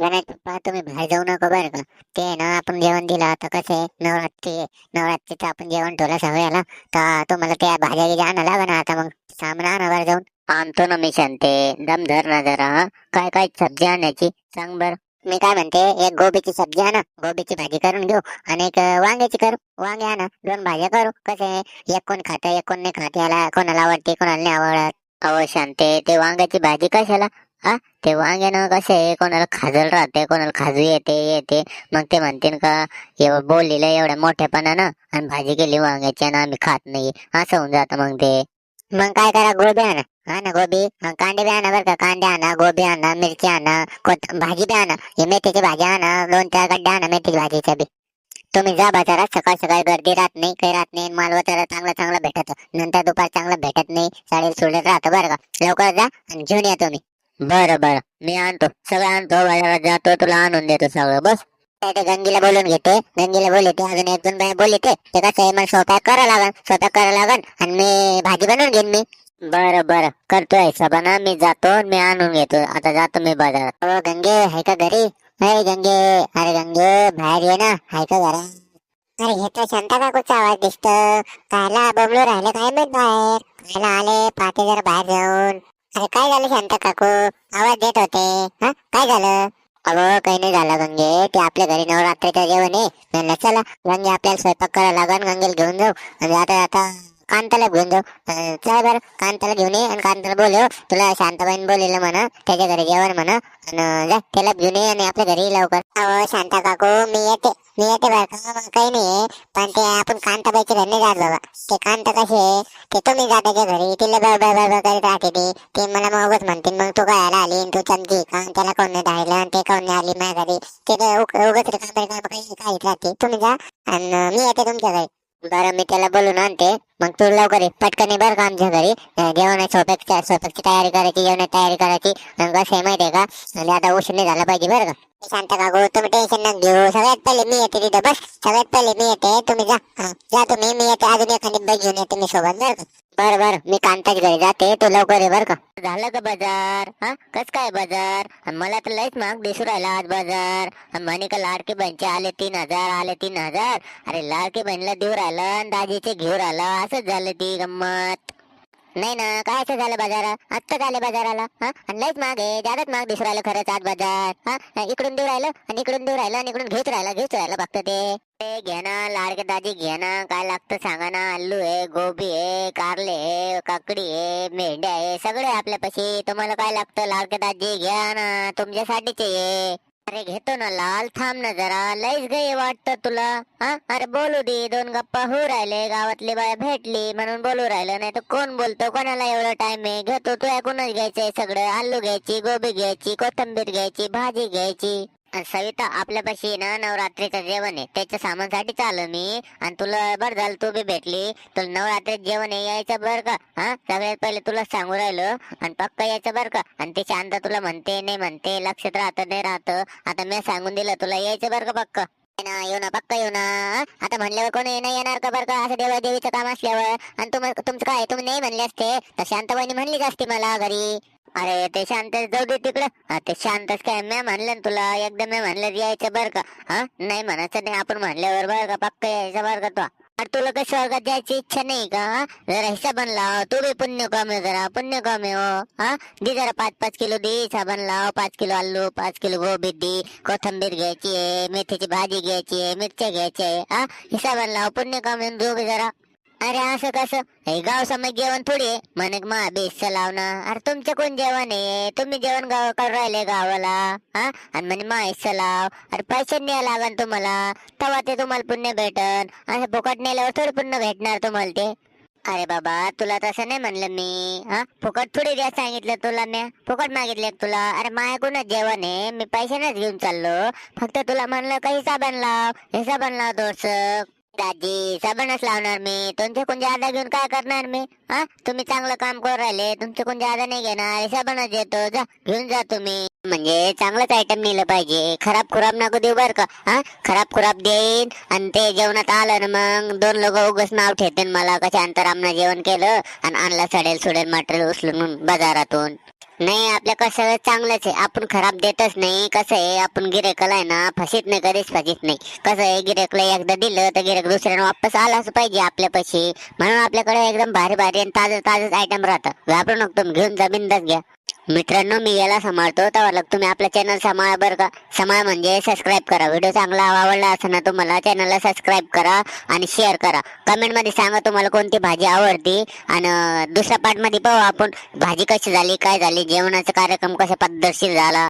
गणेश पप्पा तुम्ही बाहेर जाऊ नका बरं का. ते ना आपण जेवण दिलं आता कसं? आहे नवरात्री आहे. नवरात्रीचं आपण जेवण ठेवलं सगळ्याला. तर तुम्हाला त्या भाज्या गिज्या आणा लागणार आता मग. सामान आणा बरं जाऊन. आणतो ना मी शांते. दम धर ना जरा हा. काय काय सब्जी आणायची सांग बर. मी काय म्हणते एक गोबीची सब्जी आणा. गोबीची भाजी करून घेऊ आणि एक अं, वांग्याची करू. वांगे आणा. दोन भाज्या करू. कसं? आहे एक कोण खात एक कोण नाही खात. याला कोणाला आवडते कोणाला नाही आवडत. अहो शांते ते वांग्याची भाजी कशाला? हा? ते वांग्यानं कसे? आहे कोणाला खाजल राहते कोणाला खाजू येते येते. मग ते म्हणतील का एवढं बोललेलं एवढ्या मोठ्यापणानं आणि भाजी केली वांग्याची आणि आम्ही खात नाही. असं होऊन जातं मग ते. मग काय करा गोबी आणा. हा ना गोबी? मग कांदे बी आणा बरं का. कांदे आणा गोबी आणा मिरची आणा कोथ भाजी बी आणा. हे मेथीची भाजी आणा दोन चार गड्डे आणा मेथीची भाजीच्या बी. तुम्ही जा बाजारात सकाळ सकाळी गर्दी राहत नाही काही राहत नाही. माल वगैरे चांगलं चांगलं भेटत. नंतर दुपार चांगलं भेटत नाही. साडे सोडत राहतं बरं का. लवकर जा आणि घेऊन या तुम्ही. बरं बरं. मी आणतो. सगळं आणतो. बाजारात जातो. तुला आणून देतो सगळं. बस. त्या गंगीला बोलून घेते गंगीला बोलते अजून एक दोन बाय बोलते ते कसं आहे? मग स्वतः करा लागन. स्वतः करा लागन. आणि मी भाजी बनवून घेईन मी. बरं बरं. करतोय. हिशोबानं मी जातो. मी आणून घेतो. आता जातो मी बाजारात. हो गंगे. हाय का घरी? अरे गंगे. अरे गंगे. बाहेर ये ना. हाय का घरा? अरे हे तर शांता काकूचा आवाज दिसतो. कायला बबलू राहिले काय माहीत बाहेर? कायला आले. पाते जरा बाहेर जाऊन. अरे काय झालं शांता काकू? आवाज देत होते. हा? काय झालं? अगं काही नाही झालं गंगे. ते आपल्या घरी नवरात्रीचं जेवण आहे. म्हणलं चला गंगे आपल्याला स्वयंपाक करायला लागन गंगेला घेऊन जाऊ. आणि आता आता कांताला घेऊन जाऊ. अं, चला बरं. कांताला घेऊन ये आणि कांताला बोलव. तुला शांताबाईन बोललेलं म्हणा त्याच्या घरी जेवण म्हणा. आणि जा त्याला घेऊन ये आणि आपल्या घरी लवकर. अहो शांता काकू मी येते. मी येते बरं का? मग काही नाही. पण ते आपण कांताबाईच्या घरी नाही जात बाबा. ते कांता कसे ते तुम्ही जा त्याच्या घरी. तिला बळ बळ बळ करीत राहते ती. ते मला मगच म्हणते. मग तू काय आला आली तू चमकी. का त्याला कोण नाही धाडलं आणि ते कोण नाही आली माझ्या घरी. ते उगत उग- उगाच रिकाम काही राहते. तुम्ही जा. आणि मी येते तुमच्या घरी. बरं मी त्याला बोलून आणते. मग तू लवकर पटकन बरं का आमच्या घरी. जेवणाची जेवण स्वयंपाक स्वयंपाकची तयारी करायची जेवणाची तयारी करायची. मग कसं आहे माहिती आहे का? आणि आता उशीर नाही झाला पाहिजे बरं का? शांत काकू तुम्ही टेन्शन नका घेऊ. सगळ्यात पहिले मी येते तिथं. बस सगळ्यात पहिले मी येते. तुम्ही जा. जा तुम्ही. मी येते. अजून एखादी बघ घेऊन येते मी सोबत बरं का? बर बर. मी कांताच्या घरी जाते. तू लवकर ये बर का. झालं का बाजार? हा? कस काय बाजार? मला तर लयच महाग दिसू राहिला आज बाजार. म्हणे का लाडकी बहिणचे आले तीन हजार आले तीन हजार. अरे लाडके बहिणीला देऊ राहिलं दाजीचे घेऊ राहिलं. असंच झालं ती गंमत. नाही ना काय असं झालं बाजारात? आत्ता झालं बाजाराला हा? आणि लयच माग आहे जादाच माग दिसू राहिलं खरंच आज बाजार हा? इकडून देऊ राहिलं आणि इकडून देऊ राहिलं आणि इकडून घेत राहिलं घेऊच राहिलं फक्त ते घे ना लाडके दाजी घे ना काय लागतं सांगा ना आलू आहे गोबी आहे कारले आहे काकडी आहे मेंढ्या आहे सगळे आहे आपल्यापाशी. तुम्हाला काय लागतं लाडके दाजी घ्या ना तुमच्यासाठीच आहे. अरे घेतो ना लाल. थांब ना जरा. लईच गय वाटत तुला. हा? अरे बोलू दे. दोन गप्पा होऊ राहिले. गावातली बाया भेटली म्हणून बोलू राहिलं. नाही तर कोण बोलतो? कोणाला एवढा टाइम आहे? घेतो. तू ऐकूनच घ्यायचंय सगळं? आलू घ्यायची गोबी घ्यायची कोथंबीर घ्यायची भाजी घ्यायची. सविता आपल्यापाशी ना नवरात्रीचं जेवण आहे. त्याच्या सामानसाठी चालू मी. आणि तुला बरं झालं तू बी भेटली. तुला नवरात्रीत जेवण आहे यायचं बरं का? हा? सगळ्यात पहिले तुला सांगू राहिलो. आणि पक्का यायचं बरं का? आणि ते शांत तुला म्हणते नाही म्हणते लक्षात राहतं नाही राहतं. आता मी सांगून दिलं तुला यायचं बरं का पक्का? ना येऊ ना पक्का येऊ ना आता म्हणल्यावर कोणी नाही येणार का बरं का असं देवा देवीचं काम असल्यावर? आणि तुम तुमचं काय तुम्ही नाही म्हणले असते? तर म्हणली म्हणलीच असते मला घरी? अरे ते शांत जाऊ दे तिकडं. ते शांतच काय मी म्हणलं ना तुला एकदम मी म्हणलं यायचं बरं का हा? नाही म्हणायचं नाही आपण म्हणल्यावर बरं का पक्का यायचं बरं का तो. अरे तुला काही स्वर्गात जायची इच्छा नाही का जरा हिसाबन लाव तू बी पुण्य कमी जरा पुण्य कमी हो हा? दे जरा पाच पाच किलो दे हिसाबन लाव पाच किलो आलू पाच किलो गोबी दे कोथंबीर घ्यायची आहे मेथीची भाजी घ्यायची आहे मिरच्या घ्यायची आहे हा? हिसाबन लाव पुण्य कमी दोघे जरा। अरे असं कसं? हे गाव समज जेवण थोडी आहे. म्हणे मा बेस लावणं अरे तुमचं कोण जेवण आहे? तुम्ही जेवण गाव राहिले गावाला. हा? आणि म्हणे मा हिस्सा लाव. अरे पैसे न्याय लागन तुम्हाला. तेव्हा ते तुम्हाला पुण्य भेटन. असं फुकट नेल्यावर थोडी पुण्य भेटणार तुम्हाला ते. अरे बाबा तुला तसं नाही म्हणलं मी. हा? फुकट थोडी द्या सांगितलं तुला मी फुकट मागितले तुला? अरे माझ्याकडूनच जेवण आहे? मी पैशानेच घेऊन चाललो. फक्त तुला म्हणलं का हिसाबन लाव. हिसाबन लाव थोडस दाजी सबनच लावणार मी. तुमचे कोण जादा घेऊन काय करणार मी? हा? तुम्ही चांगलं काम करू राहिले तुमचे कोण जादा नाही घेणार? सबनच येतो. जा घेऊन जा तुम्ही. म्हणजे चांगलंच आयटम नेलं पाहिजे. खराब खुराब नको देऊ बर का? हा? खराब खुराब देईन आणि ते जेवणात आलं ना मग दोन लोक उगच नाव ठेवतील मला. कशा अंतरामनं जेवण केलं आणि आणलं सडेल सुडेल मटेरियल उचलून बाजारातून. नाही आपल्या कसं चांगलंच आहे. आपण खराब देतच नाही. कसं आहे आपण गिरेकला आहे ना फसित नाही कधीच फसित नाही. कसं आहे गिरेकला एकदा दिलं तर गिरेक दुसऱ्यानं वापस आलाच पाहिजे आपल्यापाशी. म्हणून आपल्याकडे एकदम भारी भारी आणि ताजं ताजंच आयटम राहतं. घाबरू नको तुम्ही. घेऊन जा बिंदास घ्या. मित्रांनो मी याला सांभाळतो. तेव्हा लग तुम्ही आपलं चॅनल सांभाळा बरं का. सांभाळ म्हणजे सबस्क्राईब करा. व्हिडिओ चांगला आवडला असं ना तुम्हाला चॅनलला सबस्क्राईब करा आणि शेअर करा. कमेंटमध्ये सांगा तुम्हाला कोणती भाजी आवडती. आणि दुसऱ्या पार्टमध्ये पाहू आपण भाजी कशी झाली काय झाली जेवणाचा कार्यक्रम कसा पद्धतशीर झाला.